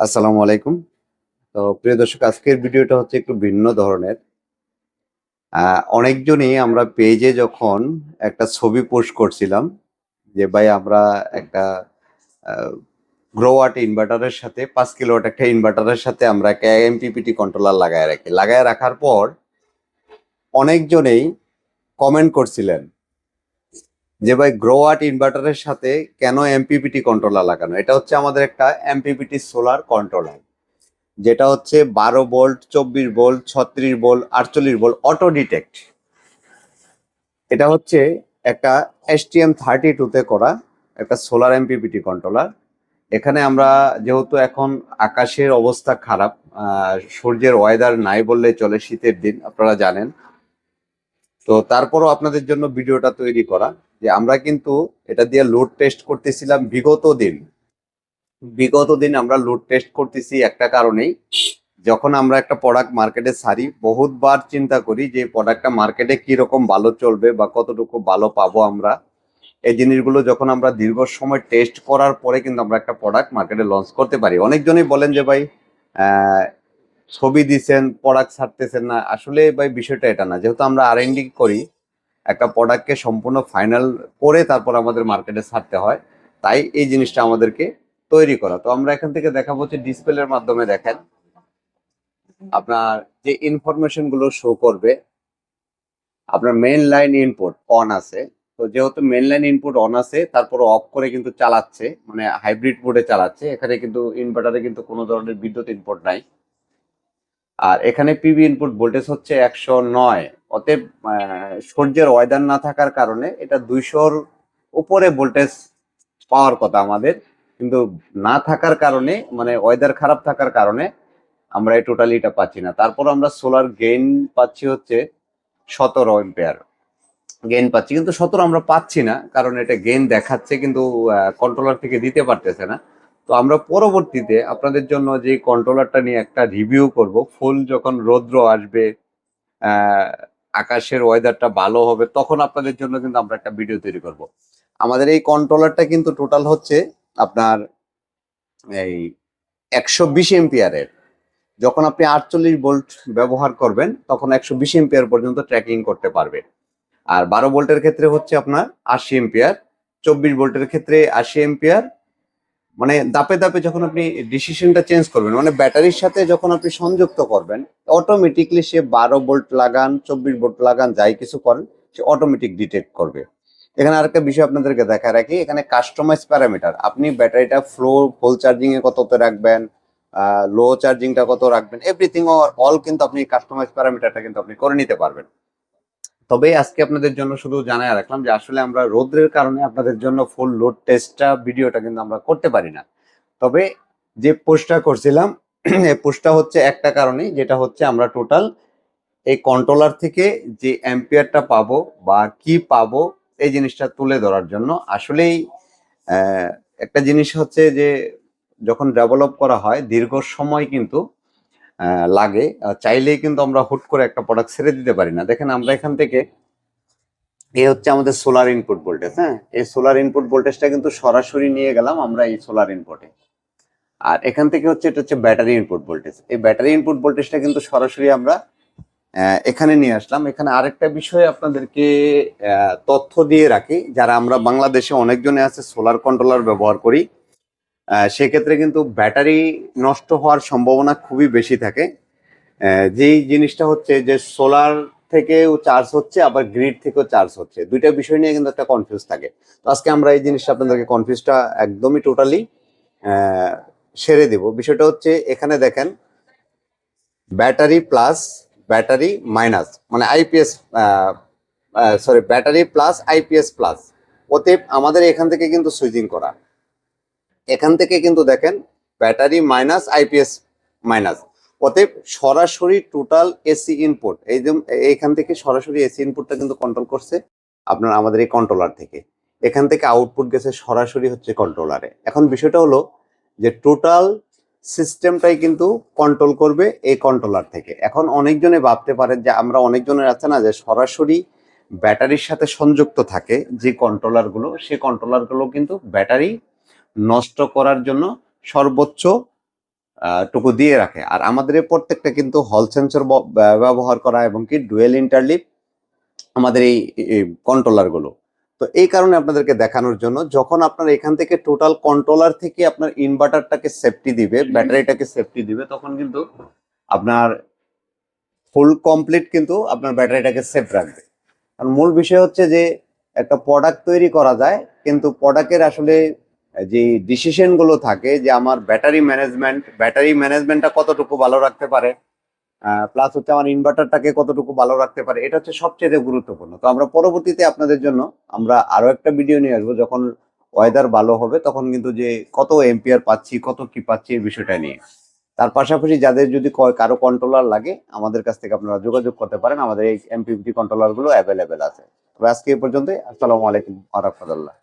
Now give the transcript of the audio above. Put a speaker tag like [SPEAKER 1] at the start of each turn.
[SPEAKER 1] আসসালামু আলাইকুম। তো প্রিয় দর্শক, আজকের ভিডিওটা হচ্ছে একটু ভিন্ন ধরনের। অনেকজনই আমরা পেজে যখন একটা ছবি পোস্ট করছিলাম যে, ভাই, আমরা একটা গ্রোয়াট ইনভার্টারের সাথে পাঁচ কিলোওয়াট একটা ইনভার্টারের সাথে আমরা একটা এমপিপিটি কন্ট্রোলার লাগায় রাখি। লাগায় রাখার পর অনেকজনেই কমেন্ট করছিলেন যে ভাই গ্রো গ্রোয়াট ইনভার্টারের সাথে কেন এমপিপিটি কন্ট্রোলার লাগানো? এটা হচ্ছে আমাদের একটা এমপিপিটি সোলার কন্ট্রোলার যেটা হচ্ছে বারো ভোল্ট চব্বিশ ভোল্ট ছত্রিশ ভোল্ট আটচল্লিশ ভোল্ট অটো ডিটেক্ট এটা হচ্ছে একটা এসটিএম থার্টি টুতে করা একটা সোলার এমপিপিটি কন্ট্রোলার এখানে আমরা যেহেতু এখন আকাশের অবস্থা খারাপ সূর্যের ওয়েদার নাই বললে চলে শীতের দিন, আপনারা জানেন। তো তারপরও আপনাদের জন্য ভিডিওটা তৈরি করা। যে আমরা কিন্তু এটা দিয়ে লোড টেস্ট করতেছিলাম বিগত দিন। বিগত দিন আমরা লোড টেস্ট করতেছি একটা কারণেই, যখন আমরা একটা প্রোডাক্ট মার্কেটে সারি, বহুতবার চিন্তা করি যে প্রোডাক্টটা মার্কেটে কি রকম ভালো চলবে বা কতটুকু ভালো পাবো আমরা। এই জিনিসগুলো যখন আমরা দীর্ঘ সময় টেস্ট করার পরে কিন্তু আমরা একটা প্রোডাক্ট মার্কেটে লঞ্চ করতে পারি। অনেকজনই বলেন যে ভাই ছবি দিছেন প্রোডাক্ট ছাড়তেছেন না। আসলে ভাই বিষয়টা এটা না। যেহেতু আমরা আর করি একটা প্রোডাক্টকে সম্পূর্ণ ফাইনাল করে তারপর আমাদের মার্কেটে ছাড়তে হয়। তাই এই জিনিসটা আমাদেরকে তৈরি করা। তো আমরা এখান থেকে দেখাবো হচ্ছে ডিসপ্লের মাধ্যমে দেখেন। আপনার যে ইনফরমেশনগুলো শো করবে, আপনার মেন লাইন ইনপুট অন আছে। তো যেহেতু মেন লাইন ইনপুট অন আছে, তারপর অফ করে কিন্তু চালাচ্ছে মানে হাইব্রিড মোডে চালাচ্ছে। এখানে কিন্তু ইনভার্টারে কিন্তু কোনো ধরনের বিদ্যুৎ ইনপুট নাই। আর এখানে পিভি ইনপুট ভোল্টেজ হচ্ছে একশো নয়। অতএব সূর্যের ওয়েদার না থাকার কারণে এটা দুইশোর উপরে ভোল্টেজ পাওয়ার কথা আমাদের। কিন্তু না থাকার কারণে মানে ওয়েদার খারাপ থাকার কারণে আমরা এই টোটালি এটা পাচ্ছি না। তারপর আমরা সোলার গেইন পাচ্ছি হচ্ছে সতেরো এম্পেয়ার গেইন পাচ্ছি। কিন্তু সতেরো আমরা পাচ্ছি না, কারণ এটা গেইন দেখাচ্ছে, কিন্তু কন্ট্রোলার থেকে দিতে পারতেছে না। তো আমরা পরবর্তীতে আপনাদের জন্য যে কন্ট্রোলারটা নিয়ে একটা রিভিউ করব, ফুল যখন রৌদ্র আসবে আকাশের ওয়েদারটা ভালো হবে, তখন আপনাদের জন্য কিন্তু আমরা একটা ভিডিও তৈরি করব। আমাদের এই কন্ট্রোলারটা কিন্তু টোটাল হচ্ছে আপনার এই একশো বিশ এম্পিয়ারের যখন আপনি আটচল্লিশ ভোল্ট ব্যবহার করবেন, তখন একশো বিশ এম্পিয়ার পর্যন্ত ট্র্যাকিং করতে পারবে। আর বারো ভোল্টের ক্ষেত্রে হচ্ছে আপনার আশি এম্পিয়ার চব্বিশ ভোল্টের ক্ষেত্রে আশি এম্পিয়ার মানে দাপে দাপে যখন আপনি ডিসিশনটা চেঞ্জ করবেন মানে ব্যাটারির সাথে যখন আপনি সংযুক্ত করবেন অটোমেটিকলি সে বারো ভোল্ট লাগান, চব্বিশ ভোল্ট লাগান, যাই কিছু করেন, সে অটোমেটিক ডিটেক্ট করবে। এখানে আরেকটা বিষয় আপনাদেরকে দেখা রাখি, এখানে কাস্টমাইজ প্যারামিটার আপনি ব্যাটারিটা ফ্লো ফুল চার্জিং এ কততে রাখবেন লো চার্জিংটা কত রাখবেন এভরিথিং অল কিন্তু আপনি কাস্টমাইজ প্যারামিটারটা কিন্তু আপনি করে নিতে পারবেন। তবে আজকে আপনাদের জন্য শুধু জানাই রাখলাম যে আসলে আমরা রোদ্রের কারণে আপনাদের জন্য ফুল লোড টেস্টটা ভিডিওটা কিন্তু আমরা করতে পারি না। তবে যে পোস্টটা করছিলাম, এই পোস্টটা হচ্ছে একটা কারণে যেটা হচ্ছে আমরা টোটাল এই কন্ট্রোলার থেকে যে অ্যাম্পিয়ারটা পাবো বা কি পাবো, এই জিনিসটা তুলে ধরার জন্য আসলেই একটা জিনিস হচ্ছে যে যখন ডেভেলপ করা হয়, দীর্ঘ সময় কিন্তু লাগে। চাইলেই কিন্তু আমরা হুট করে একটা প্রোডাক্ট ছেড়ে দিতে পারি না। দেখেন আমরা এখান থেকে এ হচ্ছে আমাদের সোলার ইনপুট ভোল্টেজ হ্যাঁ? এই সোলার ইনপুট ভোল্টেজটা কিন্তু সরাসরি নিয়ে গেলাম আমরা এই সোলার ইনপুটে আর এখান থেকে হচ্ছে এটা হচ্ছে ব্যাটারি ইনপুট ভোল্টেজ এই ব্যাটারি ইনপুট ভোল্টেজটা কিন্তু সরাসরি আমরা এখানে নিয়ে আসলাম। এখানে আরেকটা বিষয় আপনাদেরকে তথ্য দিয়ে রাখি। যারা আমরা বাংলাদেশে অনেকজনে আছে সোলার কন্ট্রোলার ব্যবহার করি। সেক্ষেত্রে কিন্তু ব্যাটারি নষ্ট হওয়ার সম্ভাবনা খুবই বেশি থাকে। যেই জিনিসটা হচ্ছে যে সোলার থেকেও চার্জ হচ্ছে, আবার গ্রিড থেকেও চার্জ হচ্ছে। দুইটা বিষয় নিয়ে কিন্তু একটা কনফিউজ থাকে। তো আজকে আমরা এই জিনিসটা আপনাদেরকে কনফিউজটা একদমই টোটালি সেরে দেব। বিষয়টা হচ্ছে এখানে দেখেন, ব্যাটারি প্লাস ব্যাটারি মাইনাস মানে IPS sorry battery plus IPS plus অতএব আমাদের এখান থেকে কিন্তু সুইচিং করা। এখান থেকে কিন্তু দেখেন ব্যাটারি মাইনাস, আইপিএস মাইনাস। অতএব সরাসরি টোটাল এসি ইনপুট এই যে এইখান থেকে সরাসরি এসি ইনপুটটা কিন্তু কন্ট্রোল করছে আপনার, আমাদের এই কন্ট্রোলার থেকে। এখান থেকে আউটপুট গেছে সরাসরি হচ্ছে কন্ট্রোলারে এখন বিষয়টা হলো যে টোটাল সিস্টেমটাই কিন্তু কন্ট্রোল করবে এই কন্ট্রোলার থেকে। এখন অনেকজনে ভাবতে পারেন যে আমরা অনেকজনের আছে না যে সরাসরি ব্যাটারির সাথে সংযুক্ত থাকে যে কন্ট্রোলারগুলো সেই কন্ট্রোলারগুলো কিন্তু ব্যাটারি নষ্ট করার জন্য সর্বোচ্চ টুকু দিয়ে রাখে। আর আমাদের এই প্রত্যেকটা কিন্তু হল সেন্সর ব্যবহার করা এবং কি ডুয়েল ইন্টারলিপ আমাদের এই কন্ট্রোলারগুলো। তো এই কারণে আপনাদেরকে দেখানোর জন্য যখন আপনার এখান থেকে টোটাল কন্ট্রোলার থেকে আপনার ইনভার্টারটাকে সেফটি দিবে ব্যাটারিটাকে সেফটি দিবে তখন কিন্তু আপনার ফুল কমপ্লিট কিন্তু আপনার ব্যাটারিটাকে সেফ রাখবে। কারণ মূল বিষয় হচ্ছে যে একটা প্রোডাক্ট তৈরি করা যায় কিন্তু প্রোডাক্টের আসলে যে ডিসিশনগুলো থাকে যে আমার ব্যাটারি ম্যানেজমেন্ট ব্যাটারি ম্যানেজমেন্টটা কতটুকু ভালো রাখতে পারে প্লাস হচ্ছে আমার ইনভার্টারটাকে কতটুকু ভালো রাখতে পারে, এটা হচ্ছে সবচেয়ে গুরুত্বপূর্ণ। তো আমরা পরবর্তীতে আপনাদের জন্য আমরা আরও একটা ভিডিও নিয়ে আসব যখন ওয়েদার ভালো হবে, তখন কিন্তু যে কত এম্পিয়ার পাচ্ছি, কত কি পাচ্ছি এই বিষয়টা নিয়ে। তার পাশাপাশি যাদের যদি কারও কন্ট্রোলার লাগে, আমাদের কাছ থেকে আপনারা যোগাযোগ করতে পারেন, আমাদের এই এমপিপিটি কন্ট্রোলারগুলো অ্যাভেলেবেল আছে। তবে আজকে এই পর্যন্তই, আসসালামু আলাইকুম আ রহমতুল্লাহ।